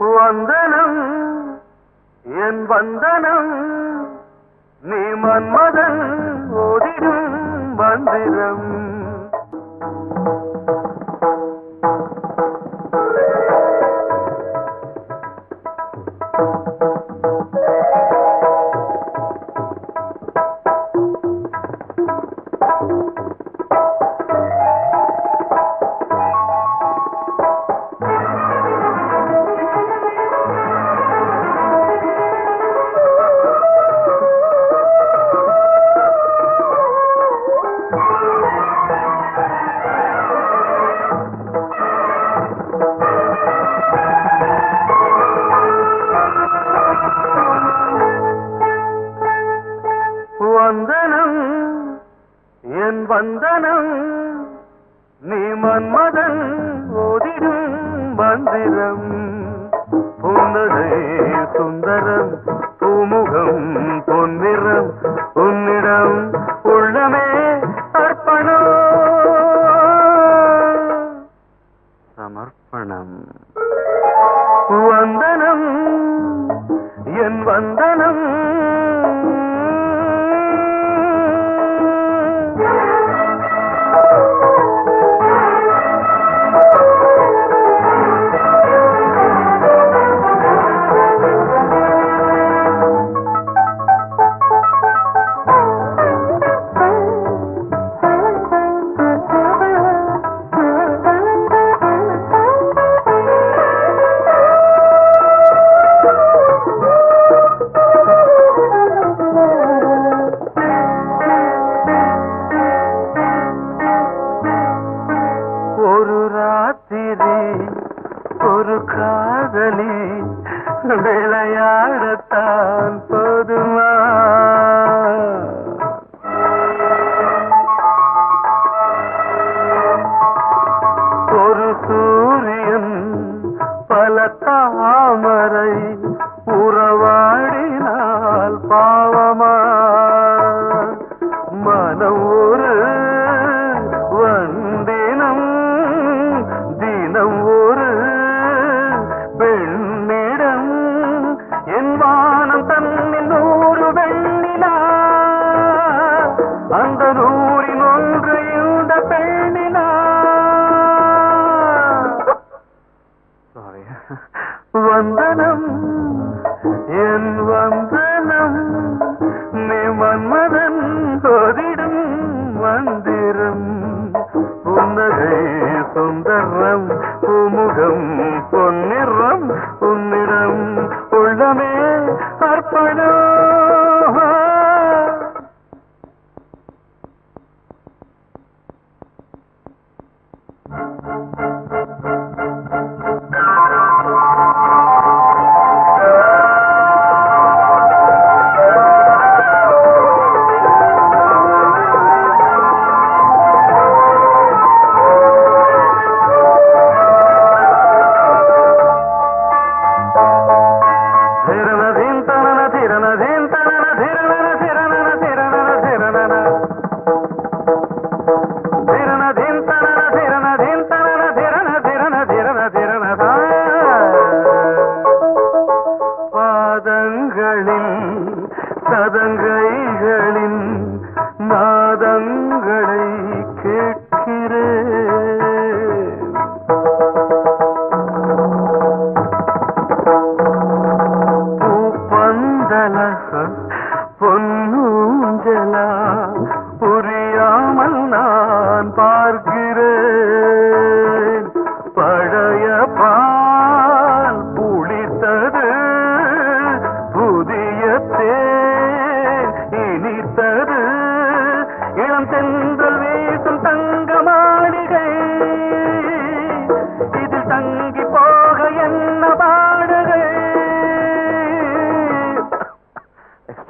வந்தனம் என் வந்தனம் நீ மன்மதன் ஓடிடும் மந்திரம். நீ உறவாடினால் பாவமா? மனம் ஒரு வந்தினம் தினம் ஒரு பெண்ணிடம். என் வானம் தன்னில் நூறு வெண்ணிலா. அந்த நூறின் ஒன்று இந்த பெண்ணிலா. வந்தனம் அர்ப்பணம். பாதங்களில் சதங்கைகளின் நாதங்களை கேட்கிறேன்.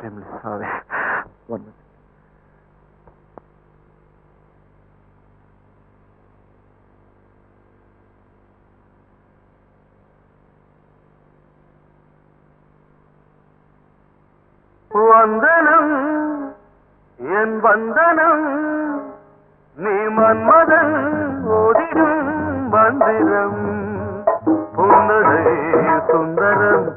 Extremely sorry. One minute. வந்தனம் என் வந்தனம் நீ மன்மதன் ஓதிடும் மந்திரம் புன்னகை சுந்தரம்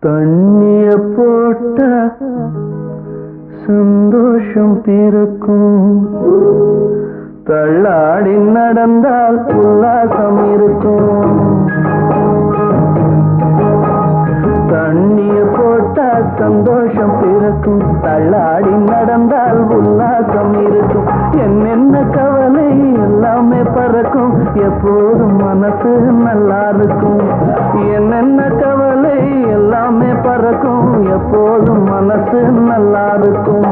தண்ணிய போட்ட சந்தோஷம் பிறக்கும். தள்ளாடி நடந்தால் உல்லாசம் இருக்கும். தண்ணி சந்தோஷம் பிறக்கும். தள்ளாடி நடந்தால் உல்லாசம் இருக்கும். என்னென்ன கவலை எல்லாமே பறக்கும். எப்போதும் மனசு நல்லா இருக்கும். என்னென்ன கவலை எல்லாமே பறக்கும். எப்போதும் மனசு நல்லா இருக்கும்.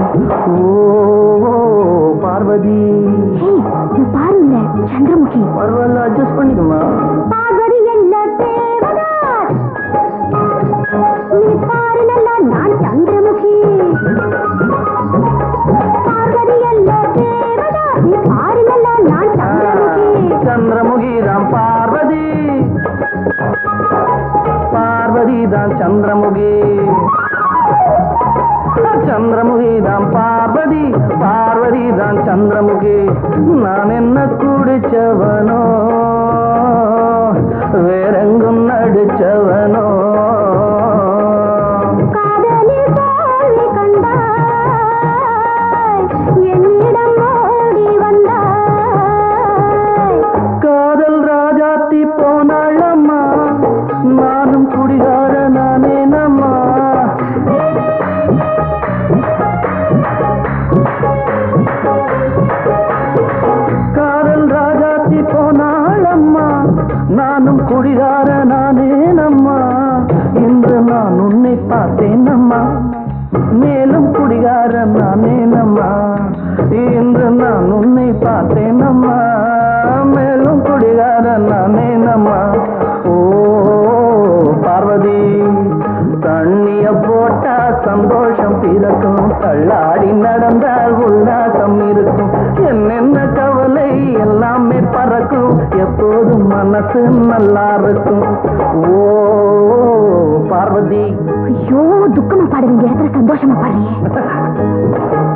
ஓ பார்வதி. பாருங்க சந்திரமுகி. பரவாயில்ல அட்ஜஸ்ட் பண்ணிக்குமா நான் உன்னை பார்த்தேன் அம்மா மேலும் குடிகார நானே நம்மா இன்று நான் உன்னை பார்த்தேன் அம்மா மேலும் குடிகார நானே நம்மா ஓ பார்வதி தண்ணிய போட்டா சந்தோஷம் பிறக்கும். தள்ளாடி நடந்தால் உல்லாசம் இருக்கும். என்னென்ன கவலை எல்லாமே பறக்கும் எப்போதும் மனசு நல்லா இருக்கும். ஓ பார்வதி. ஐயோ துக்கமா பாடுறீங்க. எத்தனை சந்தோஷமா பாடுறீங்க?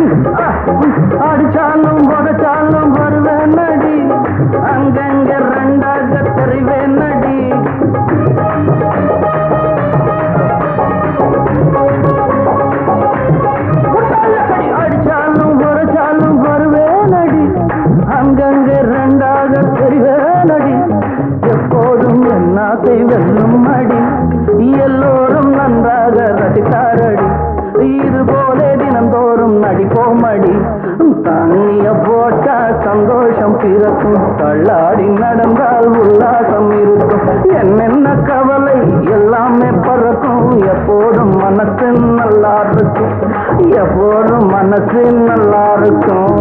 Oh, பிறக்கும் தள்ளாடி நடந்தால் உல்லாசம் இருக்கும். என்னென்ன கவலை எல்லாமே பறக்கும். எப்போதும் மனசு நல்லா இருக்கும் எப்போதும் மனசு நல்லா இருக்கும்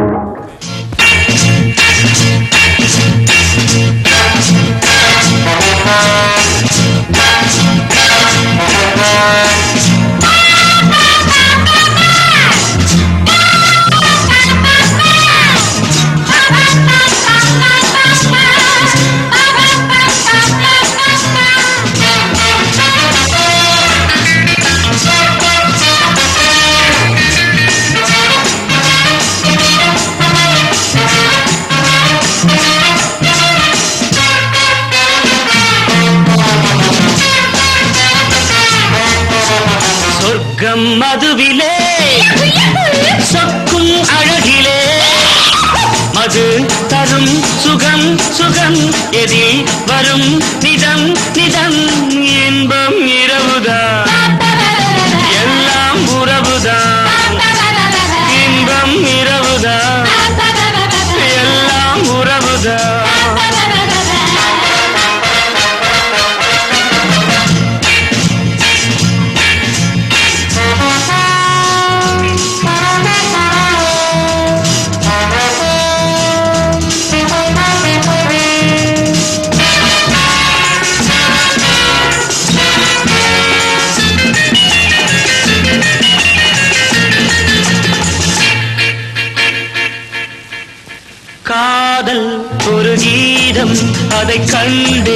கண்ட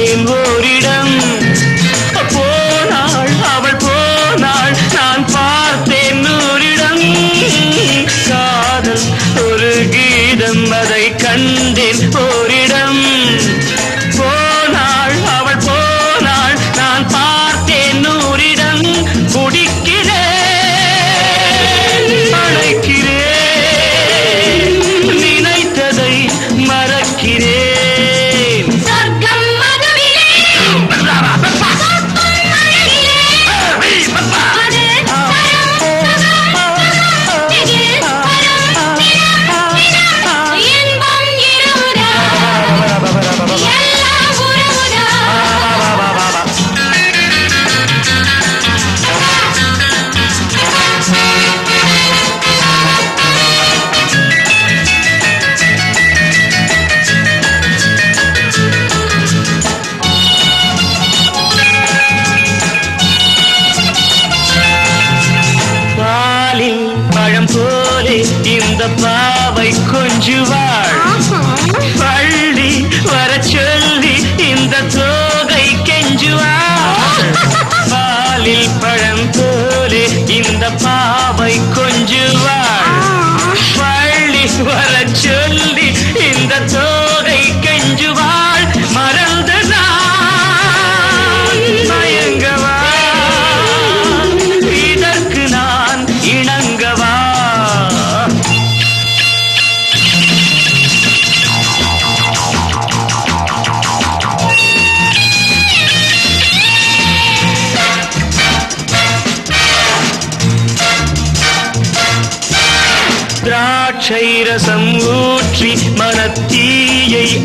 பாலில் பழம் போலே இந்த பாவை கொஞ்சம்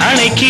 அணைக்கி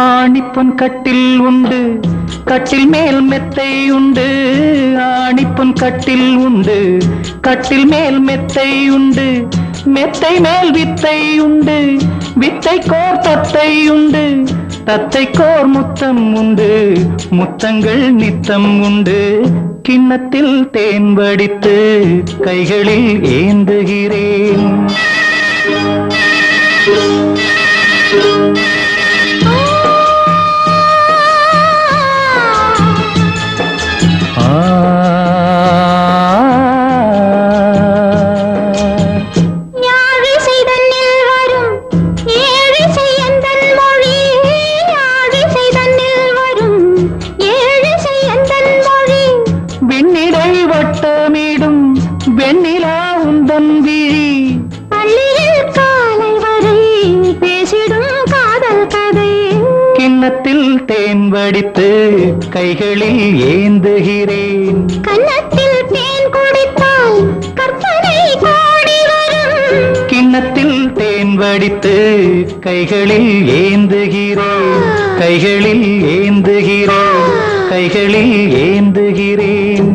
ஆணிப்பொன் கட்டில் உண்டு கட்டில் மேல் மெத்தை உண்டு. ஆணிப்பொன் கட்டில் உண்டு கட்டில் மேல் மெத்தை உண்டு. மெத்தை மேல் வித்தை உண்டு வித்தை கோர் தத்தை உண்டு. தத்தை கோர் முத்தம் உண்டு முத்தங்கள் நித்தம் உண்டு. கிண்ணத்தில் தேன் வடித்து கைகளில் ஏந்துகிறேன். கைகளில் ஏந்துகிறேன்.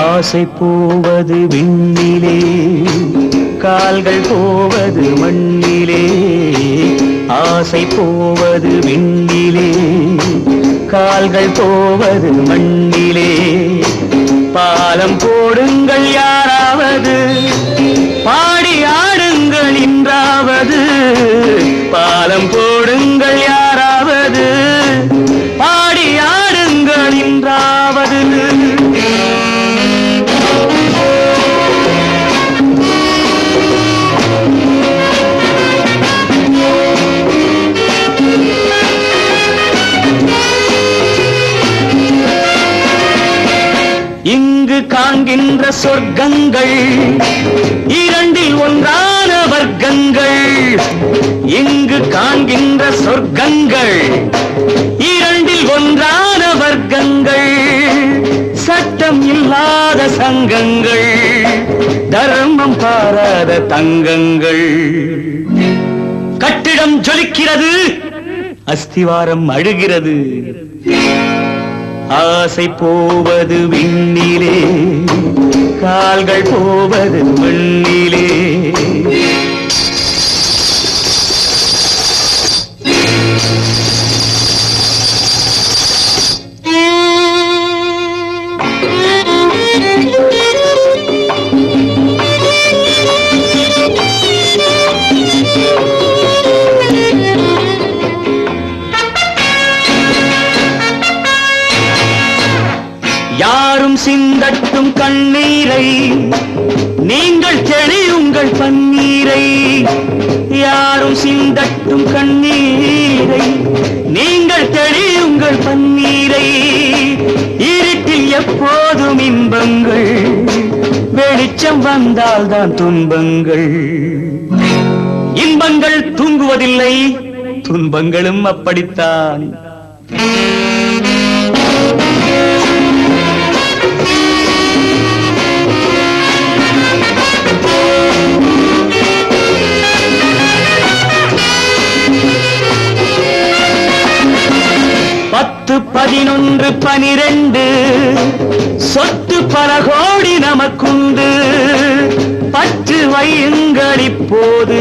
ஆசை போவது விண்ணிலே கால்கள் போவது மண்ணிலே ஆசை போவது விண்ணிலே கால்கள் போவது மண்ணிலே. பாலம் போடுங்கள் யார் தங்கங்கள் தர்மம் பாராத தங்கங்கள். கட்டிடம் ஜொலிக்கிறது அஸ்திவாரம் அழுகிறது. ஆசை போவது விண்ணிலே கால்கள் போவது மண்ணிலே. யாரும் சிந்தட்டும் கண்ணீரை நீங்கள் தெளியுங்கள் பன்னீரை. இருட்டில் எப்போதும் இன்பங்கள் வெளிச்சம் வந்தால்தான் துன்பங்கள். இன்பங்கள் தூங்குவதில்லை துன்பங்களும் அப்படித்தான். பதினொன்று பனிரெண்டு. சொத்து பல கோடி நமக்குண்டு. பற்று வையுங்கள் இப்போது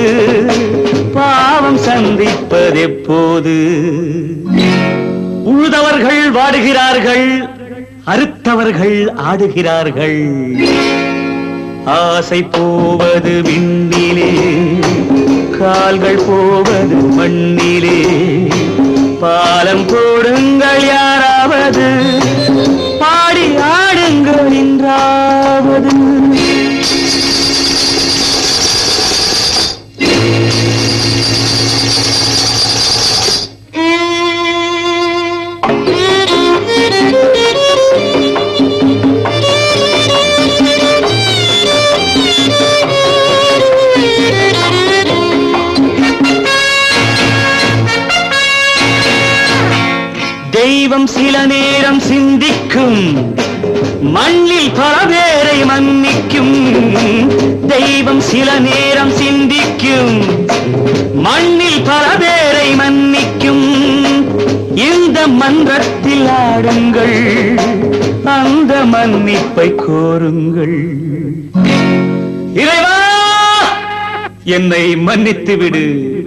பாவம் சந்திப்பதெப்போது. உழுதவர்கள் வாடுகிறார்கள். அறுத்தவர்கள் ஆடுகிறார்கள். ஆசை போவது விண்ணிலே. கால்கள் போவது மண்ணிலே. பாலம் போடுங்கள் யாராவது. தெய்வம் சில நேரம் சிந்திக்கும். மண்ணில் பல பேரை மன்னிக்கும். தெய்வம் சில நேரம் சிந்திக்கும். மண்ணில் பல பேரை மன்னிக்கும். இந்த மன்றத்தில் ஆடுங்கள். அந்த மன்னிப்பை கோருங்கள். இறைவா என்னை மன்னித்து விடு.